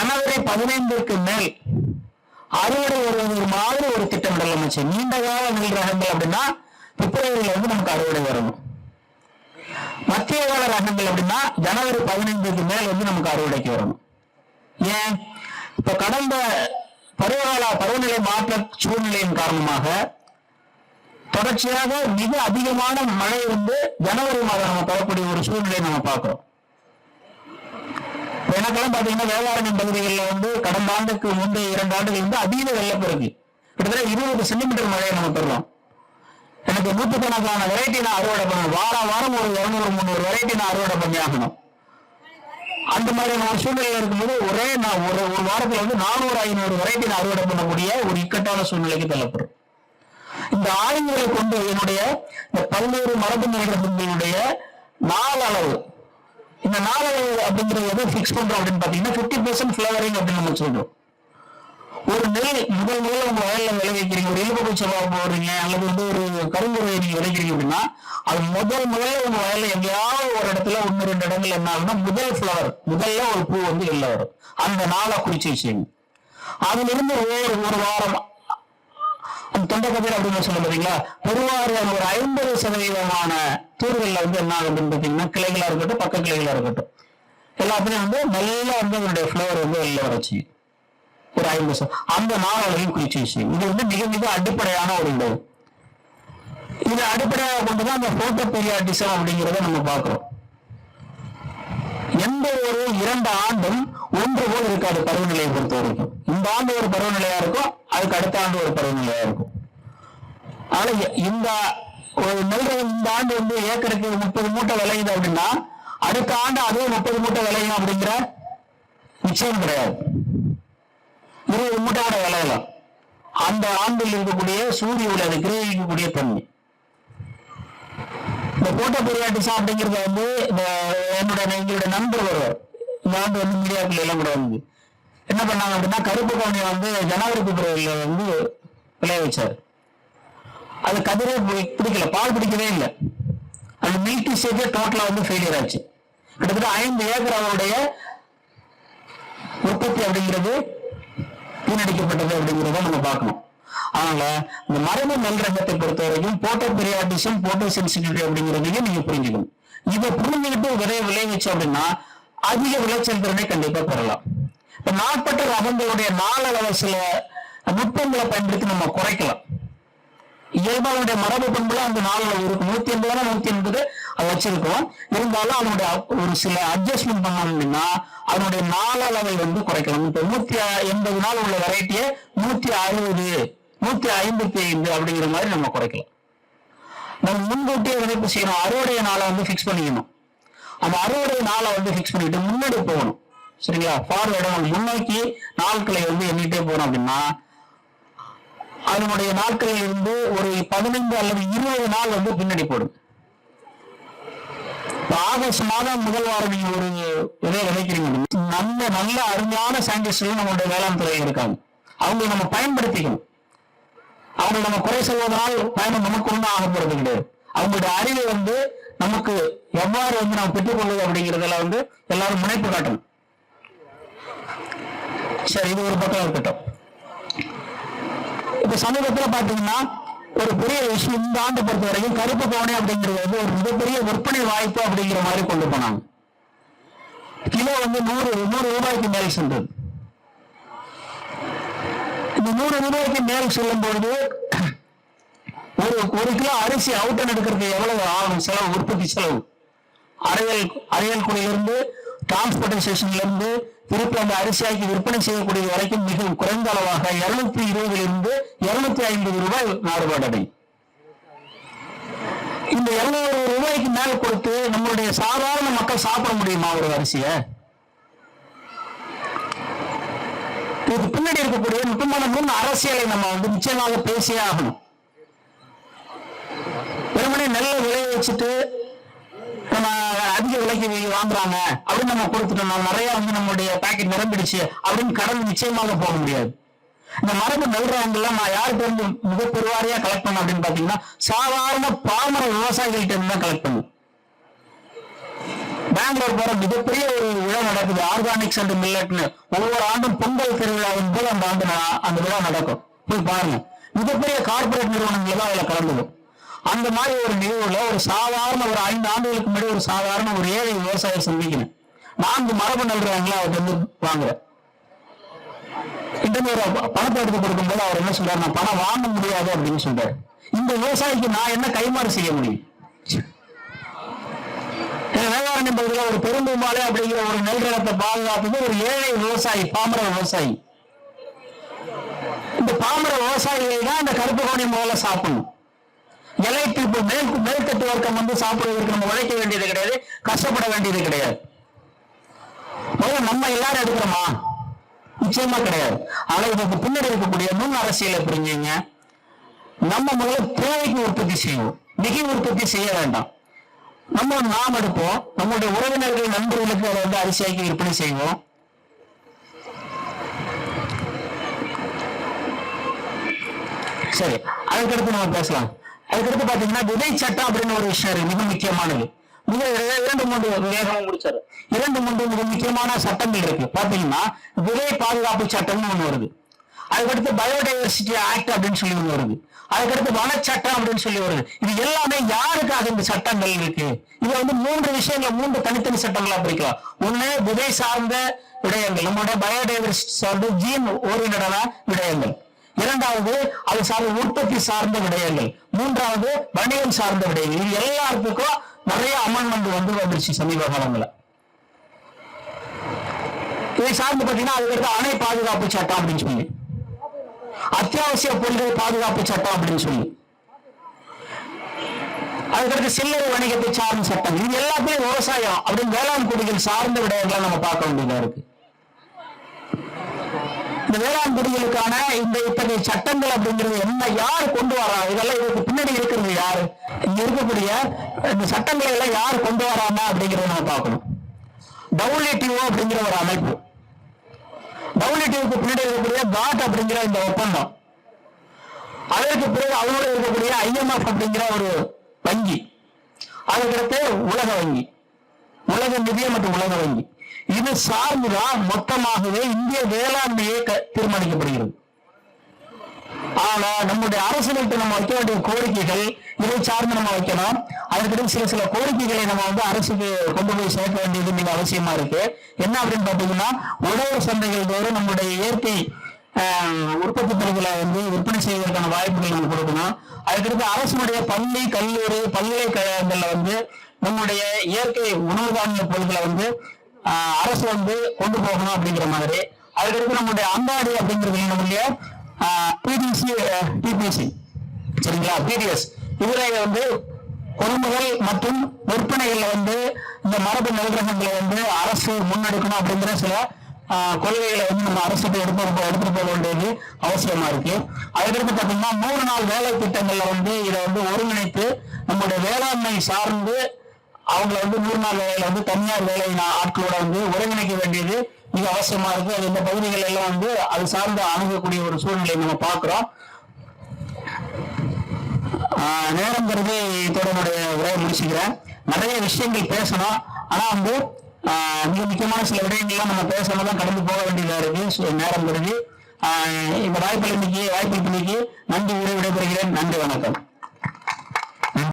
ஜனவரி பதினைந்திற்கு மேல் அறுவடை ஒரு மாதிரி ஒரு திட்டமிடல் அமைச்சு நீண்ட கால நெல் ரகங்கள் அப்படின்னா பிப்ரவரியில வந்து நமக்கு அறுவடை வரணும். மத்திய கால ரகங்கள் அப்படின்னா ஜனவரி பதினைந்துக்கு மேல் வந்து நமக்கு அறுவடைக்கு வரணும். ஏன்? இப்ப கடந்த பருவகால பருவநிலை மாற்ற சூழ்நிலையின் காரணமாக தொடர்ச்சியாக மிக அதிகமான மழை வந்து ஜனவரி மாதம் நம்ம பெறக்கூடிய ஒரு சூழ்நிலையை நம்ம பார்க்கிறோம். எனக்கெல்லாம் பாத்தீங்கன்னா வேளாண்மை பகுதிகளில் வந்து கடந்த ஆண்டுக்கு முந்தைய இரண்டு ஆண்டுகள் வந்து அதீத வெள்ளப்பெருக்கு. கிட்டத்தட்ட இருபது சென்டிமீட்டர் மழையை நம்ம பெறுறோம். எனக்கு நூற்றுக்கணக்கான வெரைட்டி நான் அறுவடை பண்ணணும் வாரம் வாரம் ஒரு இருநூறு முந்நூறு வெரைட்டி நான் அறுவடை பண்ணி ஆகணும். அந்த மாதிரியான ஒரு சூழ்நிலை இருக்கும்போது ஒரே நான் ஒரு ஒரு வாரத்துல வந்து நானூறு ஐநூறு வெரைட்டி நான் அறுவடை பண்ணக்கூடிய ஒரு இக்கட்டான சூழ்நிலைக்கு தள்ளப்படுறேன் இந்த ஆய்வுகளை கொண்டு என்னுடைய இந்த பல்வேறு மரபு நிகழ்ச்சிகளுடைய நாள் அளவு இந்த நாலு அப்படிங்கிறது எது ஃபிக்ஸ் பண்றோம் அப்படின்னு பாத்தீங்கன்னா பிப்டி பர்சன்ட் ஃபிளவரிங் அப்படின்னு நம்ம சொல்றோம். ஒரு நெல் முதல் முதல்ல உங்க வயல்ல விளைவிக்கிறீங்க ஒரு எலும்பு செலவு போடுறீங்க அல்லது வந்து ஒரு கரும்புரையை நீங்க விளைக்கிறீங்க அப்படின்னா அது முதல் முதல்ல உங்க வயல்ல எங்கேயாவது ஒரு இடத்துல ஒன்னு ரெண்டு இடங்கள் என்ன முதல் ஃபிளவர் முதல்ல ஒரு பூ வந்து வெளில வரும். அந்த நாளை குறிச்சு வச்சுங்க அதுல இருந்து ஒரு ஒரு வாரம் தொண்டை தொண்டைக்கதிர் அப்படின்னு சொல்ல பாத்தீங்களா பெருவாரியான ஒரு ஐம்பது சதவீதமான தூர்களில் வந்து என்ன ஆகும் பார்த்தீங்கன்னா கிளைகளா இருக்கட்டும் பக்க கிளைகளா இருக்கட்டும். எல்லாத்துலயும் வந்து நல்லா வந்து அதனுடைய ஃபிளவர் வந்து வெளில வரச்சு ஒரு ஐம்பது அந்த நாளையும் குறிச்சு விஷயம் இது வந்து மிக மிக அடிப்படையான ஒரு இடம் இது அடிப்படையாக கொண்டு தான் அந்த போட்டோ பீரியாட்டிசம் அப்படிங்கிறத நம்ம பார்க்கிறோம். எந்த ஒரு இரண்டு ஆண்டும் ஒன்று போல் இருக்காது பருவநிலையை பொறுத்த வரைக்கும் இந்த ஆண்டு ஒரு பருவநிலையா இருக்கும் அதுக்கு அடுத்த ஆண்டு ஒரு பருவநிலையா இருக்கும். ஆனா இந்த ஒரு நெல் இந்த ஆண்டு வந்து ஏக்கருக்கு முப்பது மூட்டை விளையுது அப்படின்னா அடுத்த ஆண்டு அதே முப்பது மூட்டை விளையும் அப்படிங்கிற நிச்சயம் கிடையாது. இருபது மூட்டை கூட விளையலாம். அந்த ஆண்டில் இருக்கக்கூடிய சூரிய ஒளி அதை கிரகிக்கக்கூடிய தன்மை. இந்த கோட்டை பெரியாட்டிசம் அப்படிங்கிறத வந்து இந்த என்னோட எங்களுடைய நண்பர் ஒருவர். இந்த ஆண்டு வந்து மீடியாக்கள் எல்லாம் கூட வந்து என்ன பண்ணாங்க அப்படின்னா கருப்பு கவுனியை வந்து ஜனவரி பிப்ரவரியில வந்து விளைய வச்சாரு. அது கதிரே பிடிக்கல. பால் பிடிக்கவே இல்லை. அந்த மில்கி ஷேக்கே டோட்டலா வந்து ஃபெயிலியர் ஆச்சு. கிட்டத்தட்ட ஐந்து ஏக்கர் அவருடைய உற்பத்தி அப்படிங்கிறது வீணடிக்கப்பட்டது அப்படிங்கிறத நம்ம பார்க்கணும். அதனால இந்த மரபு நெல் ரகத்தை பொறுத்த வரைக்கும் போட்டோ பிரியாட்டிசம் போட்டோ சென்சிட்டிவிட்டி அப்படிங்கிறதையும் நீங்க புரிஞ்சுக்கணும். இதை புரிஞ்சுக்கிட்டு விதையை விளைவிச்சு அப்படின்னா அதிக விளைச்சல் திறனை கண்டிப்பா பெறலாம். நாட்பட்ட ரகங்களுடைய நாளளவு சில நுட்பங்களை பயன்படுத்தி நம்ம குறைக்கலாம். இயல்பாளுடைய மரபு பண்புல அந்த நாளில் இருக்கும் நூத்தி எண்பதுனா நூத்தி எண்பது அதை வச்சிருக்கோம் இருந்தாலும் அதனுடைய ஒரு சில அட்ஜஸ்ட்மெண்ட் பண்ணோம் அப்படின்னா அதனுடைய நாளளவை வந்து குறைக்கலாம். இப்ப நூத்தி எண்பது நாள் உள்ள வெரைட்டியை நூத்தி அறுபது நூத்தி ஐம்பத்தி ஐந்து அப்படிங்கிற மாதிரி நம்ம குறைக்கலாம். நம்ம முன்கூட்டியே விதைப்பு செய்யணும். அறுவடை நாளை வந்து ஃபிக்ஸ் பண்ணிக்கணும். அந்த அறுவடை நாளை வந்து ஃபிக்ஸ் பண்ணிட்டு முன்னாடி போகணும். சரிங்களா? ஃபார்வேர்டா நம்ம முன்னோக்கி நாட்களை வந்து எண்ணிட்டே போறோம் அப்படின்னா அதனுடைய நாட்களில் இருந்து ஒரு பதினைந்து அல்லது இருபது நாள் வந்து பின்னாடி போடும். ஆகஸ்ட் மாதம் முதல் வாரம் நீங்க ஒரு விதையை விதைக்கிறீங்க நல்ல நல்ல அருமையான சயின்டிஸ்ட்கள் நம்மளுடைய வேளாண் துறையில் இருக்காங்க. அவங்க நம்ம பயன்படுத்திக்கணும். அவங்க நம்ம குறை சொல்வதால் பயணம் நமக்கு ஒன்றும் ஆக போறது கிடையாது. அவங்களுடைய அறிவை வந்து நமக்கு எவ்வாறு வந்து நாம் பெற்றுக்கொள்வது அப்படிங்கிறதுல வந்து எல்லாரும் முனைப்பு காட்டணும். சரி இது ஒரு பக்கம் இருக்கட்டும். இப்ப சமீபத்துல பாத்தீங்கன்னா ஒரு பெரிய விஷயம் இந்த ஆண்டு பொறுத்த வரைக்கும் கருப்பு பவனை அப்படிங்கிறது வந்து ஒரு மிகப்பெரிய விற்பனை வாய்ப்பு அப்படிங்கிற மாதிரி கொண்டு போனாங்க. கிலோ வந்து நூறு நூறு ரூபாய்க்கு மேல் சென்றது. இந்த நூறு ரூபாய்க்கு மேல் செல்லும் பொழுது ஒரு ஒரு கிலோ அரிசி அவுட்டன் எடுக்கிறதுக்கு எவ்வளவு ஆகும்? செலவு உற்பத்தி செலவு. அறையல் அரையல் குடியிலிருந்து டிரான்ஸ்போர்டேஷன்லேருந்து திருப்பி அந்த அரிசியாக்கி விற்பனை செய்யக்கூடிய வரைக்கும் மிக குறைந்த அளவாக இருநூத்தி இருபதுல இருந்து இருநூத்தி ஐம்பது ரூபாய் மாறுபாடு அடையும் இந்த இருநூறு ரூபாய்க்கு மேல கொடுத்து நம்மளுடைய சாதாரண மக்கள் சாப்பிட முடியுமா ஒரு அரிசியை? இதுக்கு பின்னாடி இருக்கக்கூடிய முக்கியமான முன் அரசியலை நம்ம வந்து நிச்சயமாக பேசியே ஆகணும். வெறுமனே நெல்லை விளைய வச்சுட்டு நம்ம அதிக விலைக்கு வாங்குறாங்க. அப்படின்னு நம்ம கொடுத்துட்டோம் நிறைய வந்து நம்மளுடைய பாக்கெட் நிரம்பிடுச்சு அப்படின்னு கடன் நிச்சயமாக போக முடியாது. இந்த மரபு நல்றாங்கெல்லாம் நான் யாருக்கு வந்து மிக பெருவாரியா கலெக்ட் பண்ண அப்படின்னு பாத்தீங்கன்னா சாதாரண பாமர விவசாயிகள்கிட்ட இருந்து தான் கலெக்ட் பண்ணும். பெங்களூர் போற மிகப்பெரிய ஒரு விழா நடக்குது. ஆர்கானிக்ஸ் அண்ட் மில்லட்னு. ஒவ்வொரு ஆண்டும் பொங்கல் திருவிழாவின் போது அந்த ஆண்டு அந்த விழா நடக்கும். போய் பாருங்க. மிகப்பெரிய கார்ப்பரேட் நிறுவனங்கள் தான் அதுல கலந்துக்கும். அந்த மாதிரி ஒரு நிகழ்வுல ஒரு சாதாரண ஒரு ஐந்து ஆண்டுகளுக்கு முன்னாடி ஒரு சாதாரண ஒரு ஏழை விவசாயி சந்திக்கணும் நான்கு மரபு நல்றாங்களா அவர் வந்து வாங்குற இந்த மாதிரி பணத்தை எடுத்து கொடுக்கும் போது அவர் என்ன சொல்றாரு நான் பணம் வாங்க முடியாது அப்படின்னு சொல்றாரு. இந்த விவசாயிக்கு நான் என்ன கைமாறு செய்ய முடியும்? வேளாண் பகுதியில் ஒரு பெரும்பூமாலை அப்படிங்கிற ஒரு நெல் ரகத்தை பாதுகாத்தது ஒரு ஏழை விவசாயி பாமர விவசாயி. இந்த பாமர விவசாயிகள் தான் இந்த கருப்பு கோணி முதல்ல சாப்பிடணும். எலைட்டு இப்போ மேல் மேல்தட்டு வர்க்கம் வந்து சாப்பிடுவதற்கு நம்ம உழைக்க வேண்டியது கிடையாது கஷ்டப்பட வேண்டியது கிடையாது. முதல்ல நம்ம எல்லாரும் எடுக்கிறோமா? நிச்சயமா கிடையாது. ஆனா இதுக்கு பின்னாடி இருக்கக்கூடிய முன் அரசியலை புரிஞ்சுங்க நம்ம முதல்ல தேவைக்கு உற்பத்தி செய்வோம். மிகை உற்பத்தி செய்ய வேண்டாம். நம்ம நாம் எடுப்போம். நம்மளுடைய உறவினர்கள் நண்பர்களுக்கு அதை வந்து அரிசியாக்கி விற்பனை செய்வோம். சரி அதுக்கடுத்து நம்ம பேசலாம். அதுக்கடுத்து பாத்தீங்கன்னா விதை சட்டம் அப்படின்னு ஒரு விஷயம் மிக முக்கியமானது. மிக இரண்டு மூன்று வேகமும் முடிச்சாரு. இரண்டு மூன்று மிக முக்கியமான சட்டங்கள் இருக்கு. பாத்தீங்கன்னா விதை பாதுகாப்பு சட்டம்னு ஒண்ணு வருது. அதுக்கடுத்து பயோடைவர்சிட்டி ஆக்ட் அப்படின்னு சொல்லி ஒண்ணு வருது. அதுக்கடுத்து வனச்சட்டம் அப்படின்னு சொல்லி வருது. இது எல்லாமே யாருக்காக இந்த சட்டங்கள் இருக்கு? இது வந்து மூன்று விஷயங்கள் மூன்று தனித்தனி சட்டங்களா பிரிக்கலாம். ஒண்ணு விதை சார்ந்த விடயங்கள். நம்மளுடைய பயோடைவர்சிட்டி சார்ந்த ஜீன் ஓரியன்டான விடயங்கள். இரண்டாவது அது சார்ந்த உற்பத்தி சார்ந்த விடயங்கள். மூன்றாவது வணிகம் சார்ந்த விடயங்கள். இது எல்லாத்துக்கும் நிறைய அமெண்ட்மெண்ட் வந்து வந்துருச்சு சமீப காலங்களில். இதை சார்ந்து பாத்தீங்கன்னா அதுக்கடுத்து அணை பாதுகாப்பு சட்டம் அப்படின்னு சொல்லி. அத்தியாவசிய பொருட்கள் பாதுகாப்பு சட்டம் அப்படின்னு சொல்லி. அதுக்கடுத்து சில்லறை வணிகத்தை சார்ந்த சட்டம். இது எல்லாத்தையும் விவசாயம் அப்படின்னு வேளாண் குடிகள் சார்ந்த விடயங்களை நம்ம பார்க்க வேண்டியதா இருக்கு. இந்த வேளாண் குடிகளுக்கான இந்த இத்தகைய சட்டங்கள் அப்படிங்கிறது என்ன யார் கொண்டு வரா? இதெல்லாம் இதுக்கு பின்னாடி இருக்கிறது யாரு? இங்க இருக்கக்கூடிய இந்த சட்டங்களை எல்லாம் யார் கொண்டு வராங்க அப்படிங்கறத நம்ம பார்க்கணும். டபுள்யூடிஓ அப்படிங்கிற ஒரு அமைப்பு. டபுள்யூடிஓக்கு பின்னாடி இருக்கக்கூடிய காட் அப்படிங்கிற இந்த ஒப்பந்தம். அதற்கு பிறகு அவரோட இருக்கக்கூடிய ஐஎம்எஃப் அப்படிங்கிற ஒரு வங்கி. அதுக்கடுத்து உலக வங்கி. உலக நிதியம் மற்றும் உலக வங்கி. இது சார்ந்துதான் மொத்தமாகவே இந்திய வேளாண்மையே க- தீர்மானிக்கப்படுகிறது. ஆனா நம்முடைய அரசுகிட்ட நம்ம வைக்க வேண்டிய கோரிக்கைகள் இதை சார்ந்து நம்ம வைக்கணும். அதற்கு சில சில கோரிக்கைகளை நம்ம வந்து அரசுக்கு கொண்டு போய் சேர்க்க வேண்டியது மிக அவசியமா இருக்கு. என்ன அப்படின்னு பாத்தீங்கன்னா உழவர் சந்தைகள் தோறும் நம்முடைய இயற்கை ஆஹ், உற்பத்தி பொருட்களை வந்து விற்பனை செய்வதற்கான வாய்ப்புகள் நம்ம கொடுக்கணும். அதுக்கடுத்து அரசுடைய பள்ளி கல்லூரி பல்கலைக்கழகங்கள்ல வந்து நம்முடைய இயற்கை உணவு தானிய பொருட்களை வந்து அரசு வந்து கொண்டு போகணும் அப்படிங்கிற மாதிரி. அதுக்கடுத்து நம்முடைய அம்பாடி அப்படிங்கிறது நம்முடைய பிடிசி டிபிசி சரிங்களா? பிடிஎஸ் இதுல வந்து கொள்முதல் மற்றும் விற்பனைகள்ல வந்து இந்த மரபு நல்ரகங்களை வந்து அரசு முன்னெடுக்கணும் அப்படிங்கிற சில கொள்கைகளை வந்து நம்ம அரசுக்கு எடுத்து எடுத்துட்டு போக வேண்டியது அவசியமா இருக்கு. அதுக்கடுத்து பாத்தீங்கன்னா மூணு நாள் வேலை திட்டங்கள்ல வந்து இதை வந்து ஒருங்கிணைத்து நம்முடைய வேளாண்மை சார்ந்து அவங்கள வந்து நூறு நாள் வேலையில வந்து தனியார் வேலை ஆட்களோட வந்து ஒருங்கிணைக்க வேண்டியது மிக அவசியமா இருக்கு. அது இந்த பகுதிகள் எல்லாம் வந்து அது சார்ந்து அணுகக்கூடிய ஒரு சூழ்நிலை நம்ம பார்க்கிறோம். நேரம் கருதி தொடர்புடைய உரையை முடிச்சுக்கிறேன். நிறைய விஷயங்கள் பேசணும். ஆனா வந்து மிக முக்கியமான சில விடயங்கள்லாம் நம்ம பேசாம தான் கடந்து போக வேண்டியதா இருக்கு. நேரம் கருதி இந்த வாய்ப்பு இன்னைக்கு வாய்ப்பு இன்னைக்கு நன்றி உரை விடைபெறுகிறேன். நன்றி வணக்கம்.